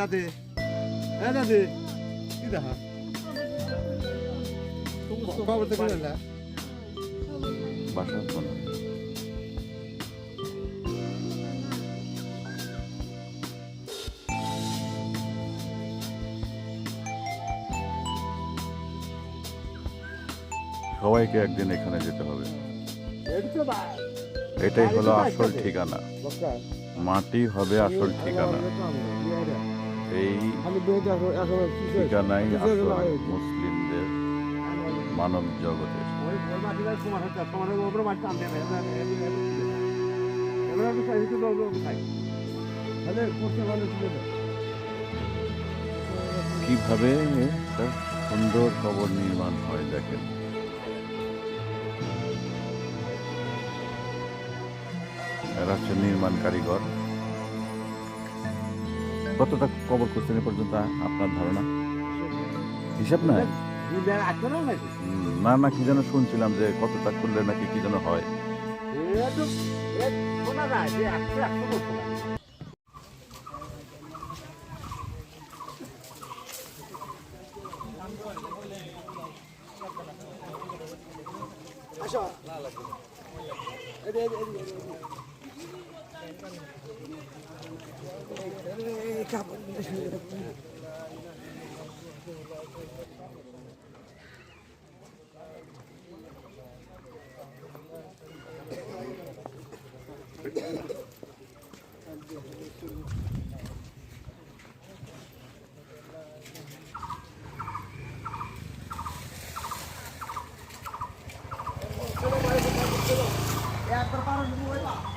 তাতে হ্যাঁ তাতে কি দেখা। খবর তো না। বাসা কোন সবাইকে একদিন এখানে যেতে হবে। এটাই হলো আসল ঠিকানা। মাটি হবে আসল ঠিকানা। এই ঠিকানাই আসল মুসলিমদের মানব জগতের। কীভাবে একটা সুন্দর কবর নির্মাণ হয় দেখেন। এরা হচ্ছে নির্মাণ কারিগর কতটা কবর করছেন এ পর্যন্ত আপনার ধারণা? হিসাব না না না, কি যেন শুনছিলাম যে কতটা করলে নাকি কি যেন হয়। এক শোনা যায় যে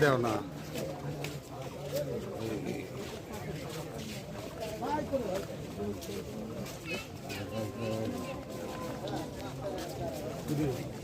দেও না এদিকটা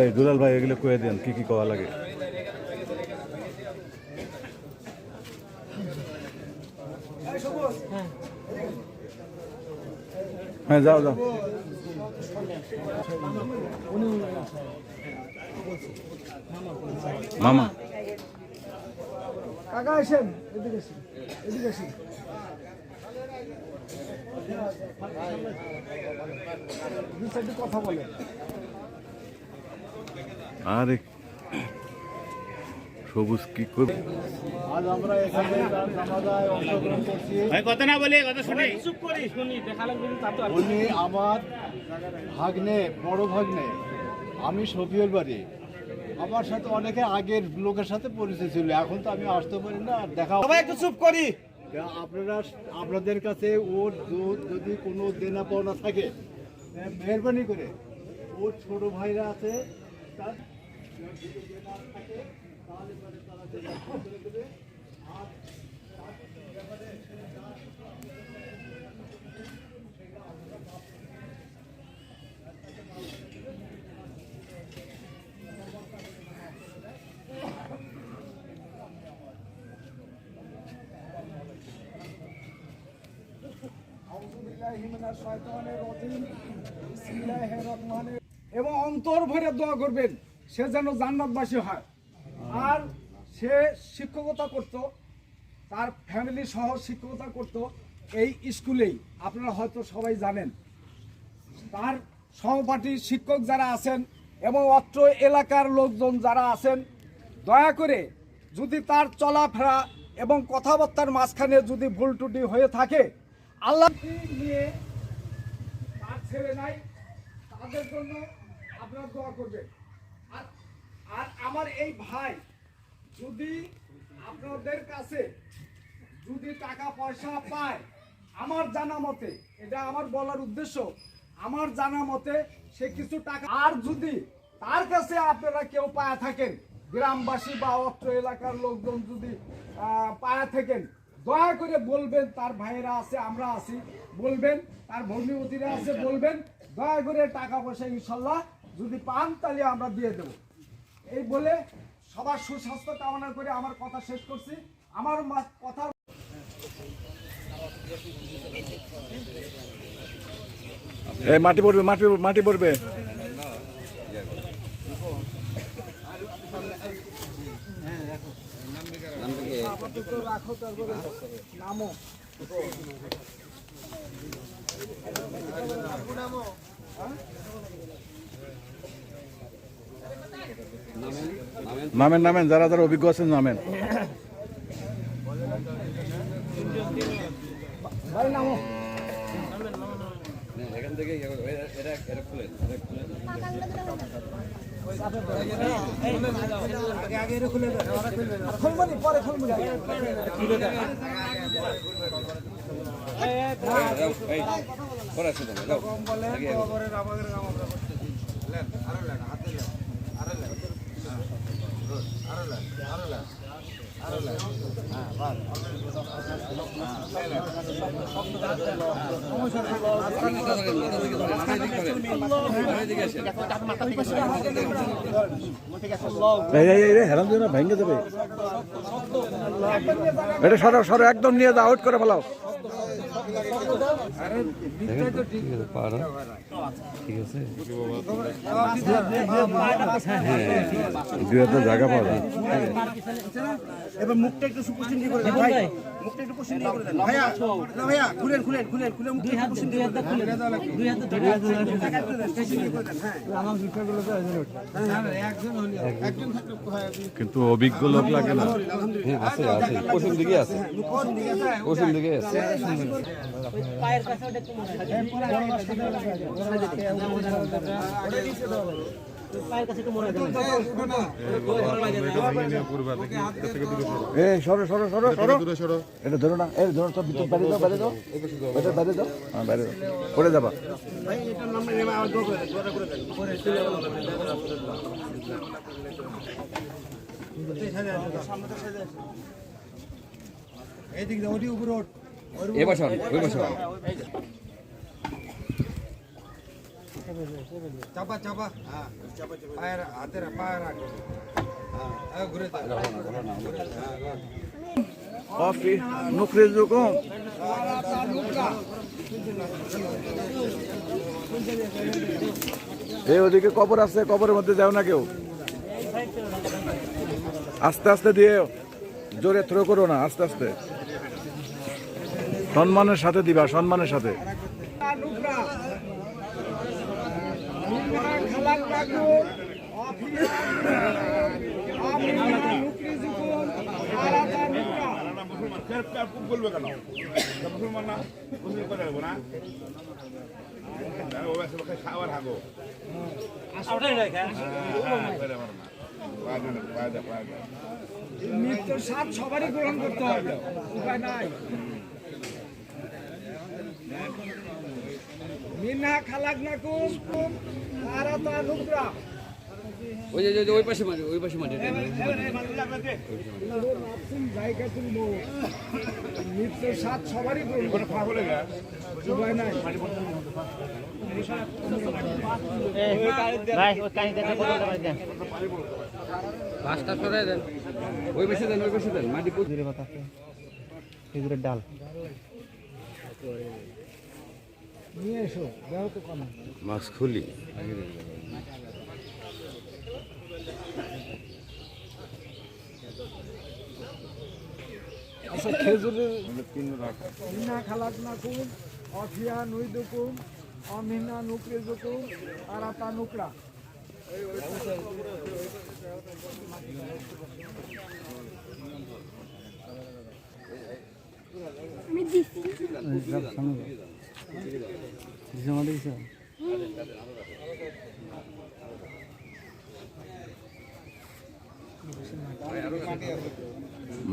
এই, দুলাল ভাই, এগুলো কয়ে দেন, কি কি কওয়া লাগে? হ্যাঁ যাও যাও। মামা। কাকা আসেন, এদিকে কথা বলেন। আরে সবুজ কি করবে? আজ আমরা এখানে জানাজায় অংশগ্রহণ করছি। উনি আমার ভাগ্নে বড় ভাগ্নে। আমি শফিউল বাড়ি। আমার সাথে অনেকে আগের লোকের সাথে পরিচয় ছিল এখন তো আমি আসতে পারি না আর দেখা সবাই একটু চুপ করি। আপনারা আপনাদের কাছে ওর যদি কোনো দেনা পাওনা থাকে মেহরবানি করে। ওর ছোট ভাইরা আছে তার যদি দেনা থাকে তাহলে পরে তারা দেনা শোধ করে দেবে আর তার ব্যাপারে এবং অন্তর ভরে দোয়া করবেন, সে যেন জান্নাতবাসী হয়। আর সে শিক্ষকতা করত, তার ফ্যামিলি সহ শিক্ষকতা করত এই স্কুলেই। আপনারা হয়তো সবাই জানেন, তার সহপাঠী শিক্ষক যারা আছেন এবং অত্র এলাকার লোকজন যারা আছেন, দয়া করে যদি তার চলাফেরা এবং কথাবার্তার মাঝখানে যদি ভুল ত্রুটি হয়ে থাকে, আল্লাহ নিয়ে তার ছেলে নাই, তাদের জন্য আপনারা দোয়া করবেন। আর আর আমার এই ভাই, যদি আপনাদের কাছে যদি টাকা পয়সা পায়, আমার জানা মতে, এটা আমার বলার উদ্দেশ্য, আমার জানা মতে সে কিছু টাকা আর যদি তার কাছে আপনারা কেউ পায়া থাকেন, গ্রামবাসী বা অত্র এলাকার লোকজন যদি পায়া থাকেন, দয়া করে বলবেন, তার ভাইয়েরা আছে, আমরা আছি, বলবেন, তার ভগ্নিপতিরা আছে, বলবেন, দয়া করে টাকা পয়সা ইনশাল্লাহ যদি পান তাহলে আমরা দিয়ে দেব। এই বলে সবার সুস্বাস্থ্য কামনা করে আমার কথা শেষ করছি। আমার মা- কথা এই মাটি পড়বে মাটি মাটি পড়বে। তারপরে নামো। নামেন নামেন যারা যারা অভিজ্ঞ আছেন নামেন পরে খুলবনি এই এই এই হেরাম দিও না ভেঙে দেবে। এটা সরো সরো একদম নিয়ে দাও আউট করে ফেলাও। দুই হাজার জায়গা পাওয়া যায় এবার মুখটা একটু সুপুষ্টি করে মুখটা একটু পুষ্টি দিয়ে করে দেন। ভাইয়া না ভাইয়া খুলেন খুলেন খুলেন খুলে মুখটা একটু পুষ্টি দিয়ে করে দেন। দুই হাতে ধরে টাকা একটু দেন পুষ্টি দিয়ে করে হ্যাঁ। কিন্তু অভিজ্ঞ লোক লাগে না। আছে আছে। পশ্চিম দিকে আছে। পশ্চিম দিকে আছে। এ সরো। সরো সরো সরো এটা ধরো না। এই ধরো তো ভিতর বাইরে দাও বাইরে দাও। এটা বাইরে দাও। হ্যাঁ বাইরে দাও। পড়ে যাবা। দোয়া ওটি উপরে ওঠ। বছর ওই বছর চাপা চাপা। হ্যাঁ। পায়ের হাতের পায়ের রাখো হ্যাঁ ঘুরে কফি নুকরি যুকুম এই ওদিকে কবর আছে কবরের মধ্যে যাও না কেউ। আস্তে আস্তে দিয়ে জোরে থ্রো করো না আস্তে আস্তে। সম্মানের সাথে দিবা সম্মানের সাথে নুকরা নুকরা খালাক রাখুন নুকরি জীবন আলাদা নুকরা বলবে কেন মুসলমান না মুসলিম করে দেবো না খাবার হাগো মৃত্যুর স্বাদ সবারই গ্রহণ করতে হবে উপায় নাই মিনা খালাক না কুম ওই যে ওই- পাশে ওই পাশে স্বাদ সবারই পাঁচটা সরাই দেন। ওই পাশে দেন, ওই পাশে দেন। মাটি পুত- নিয়ে এসো দেহ তো কম মাস্ক খুলি। আচ্ছা খেজুরের মিনা খালাক না কুম অফিয়া নুই দুকুম অমিনা নুকরে দুকুম আরাতা নুকরা।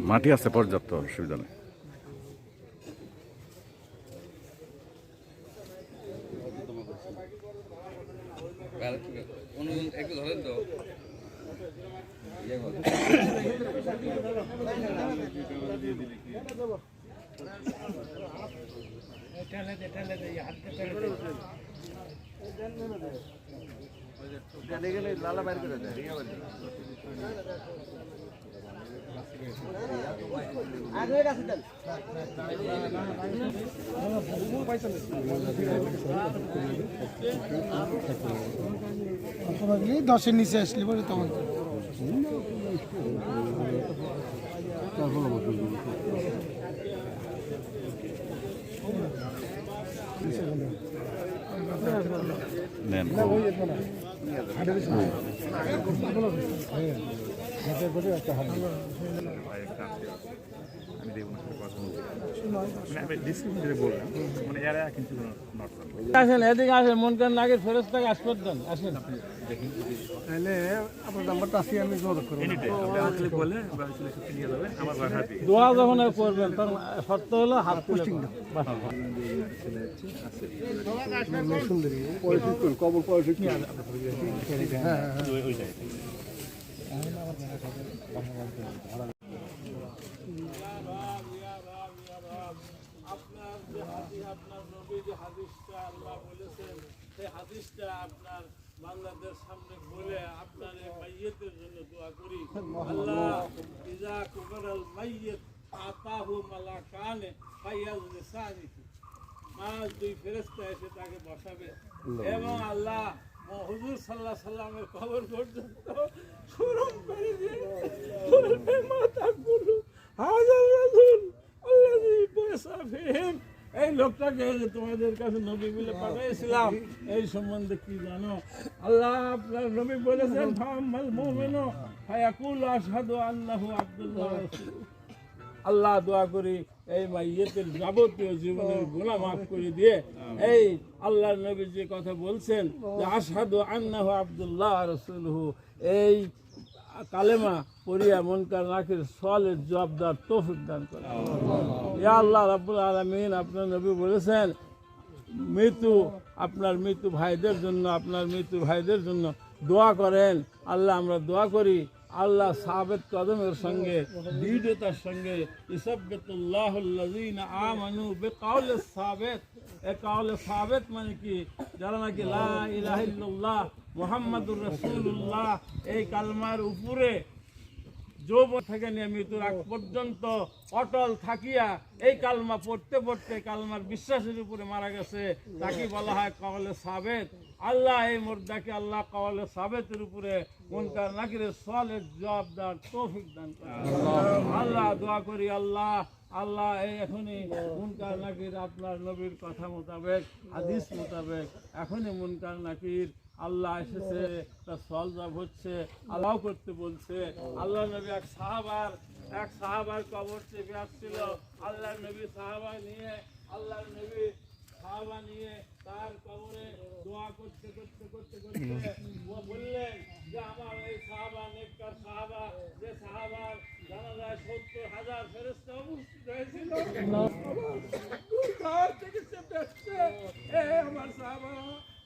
মাটি আছে পর্যাপ্ত অসুবিধা নেই। দশের নিচে আসলে পরে তখন। নেন। আমি মানে মানে এরা কিন্তু নট আসেন এদিকে আসেন মন করেন নাগের ফেরত থেকে আসপত দেন আসেন। তাহলে আপনার নাম্বারটা আসি আমি যোগাযোগ করব। দোয়া। যখন করবেন তার শর্ত হলো হাত পোস্টিং কবর পয়সা কি ওই ওই জায়গায় আপনার যে হাদিস আপনার নবী যে হাদিসটা আল্লাহ বলেছেন সেই হাদিসটা আপনার বাংলাদেশ সামনে বলে আপনার এই মাইয়েতের জন্য দোয়া করি। আল্লাহ ইজা কুবরাল মাইয়েত আতাহু মালাকানে ফাইয়াজ লিসানিহি মাস দুই ফেরেশতা এসে তাকে বসাবে। এবং আল্লাহ হুজুর সাল্লাহ সাল্লামের খবর পর্যন্ত সুরম করে দিয়ে বলবে মাথা গুরু হাজার রাসূল আল্লাযী পয়সা ফিহিম। এই লোকটাকে তোমাদের কাছে নবী বলে পাঠিয়েছিলাম এই সম্বন্ধে কি জানো? আল্লাহ আপনার নবী বলেছেন ফামাল ফায়াকুলু আশহাদু আন্নাহু আব্দুল্লাহ আল্লাহ দোয়া করি এই মাইয়েতের যাবতীয় জীবনের গুনাহ মাফ করে দিয়ে এই আল্লাহর নবী যে কথা বলছেন যে, আশহাদু আন্নাহু আব্দুল্লাহ রাসূলুহু। এই কালেমা পড়িয়া মনকার নাকির সওয়ালের জবাবদার তৌফিক দান করে ইয়া আল্লাহ রাব্বুল আলামিন, আপনার নবী বলেছেন, মৃত্যু আপনার মৃত্যু ভাইদের জন্য, আপনার মৃত্যু ভাইদের জন্য দোয়া করেন। আল্লাহ আমরা দোয়া করি। আল্লাহ সাবেত কদমের সঙ্গে দৃঢ়তার সঙ্গে ইসব্বতুল্লাহুল্লাযীন আমানু বিকাউলি সাবেত। এ কাউলে সাবেত মানে কি? যারা নাকি লা ইলাহা ইল্লাল্লাহ মুহাম্মাদুর এই কালমার উপরে যৌবন থেকে নিয়ে মৃত্যুর আগ পর্যন্ত অটল থাকিয়া এই কালমা পড়তে পড়তে কালমার বিশ্বাসের উপরে মারা গেছে। তাকে বলা হয় কওয়ালে সাবেত। আল্লাহ এই মুর্দাকে আল্লাহ কওয়ালে সাবেতের উপরে মুনকার নাকিরে সলের জবাবদার তৌফিক দান আল্লাহ দোয়া করি আল্লাহ আল্লাহ এই এখনই মুনকার নাকির আপনার নবীর কথা মোতাবেক, হাদিস মোতাবেক এখনই মুনকার নাকির আল্লাহ এসেছে তার সল জব হচ্ছে আল্লাহ করতে বলছে। আল্লাহ নবী এক সাহাবার এক সাহাবার কবর চেপে আসছিল। আল্লাহ নবী সাহাবা নিয়ে আল্লাহ নবী সাহাবা নিয়ে তার কবরে দোয়া করতে করতে করতে করতে ও বললেন যে আমার এই সাহাবা নেককার সাহাবা যে সাহাবার জানা যায় সত্তর হাজার ফেরেস্তা উপস্থিত হয়েছিল। থেকে এ আমার সাহাবা।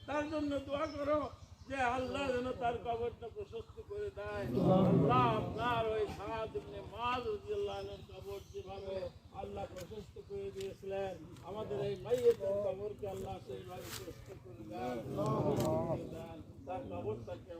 তার জন্য দোয়া করো যে আল্লাহ যেন তার কবরটা প্রশস্ত করে দেয়। আল্লাহ আপনার ওই সাহাদ ইবনে মাজ রাদিয়াল্লাহু কবর যেভাবে আল্লাহ প্রশস্ত করে দিয়েছিলেন, আমাদের এই মাইয়েতের কবরকে আল্লাহ সেইভাবে প্রশস্ত করে দেন, তার কবরটাকে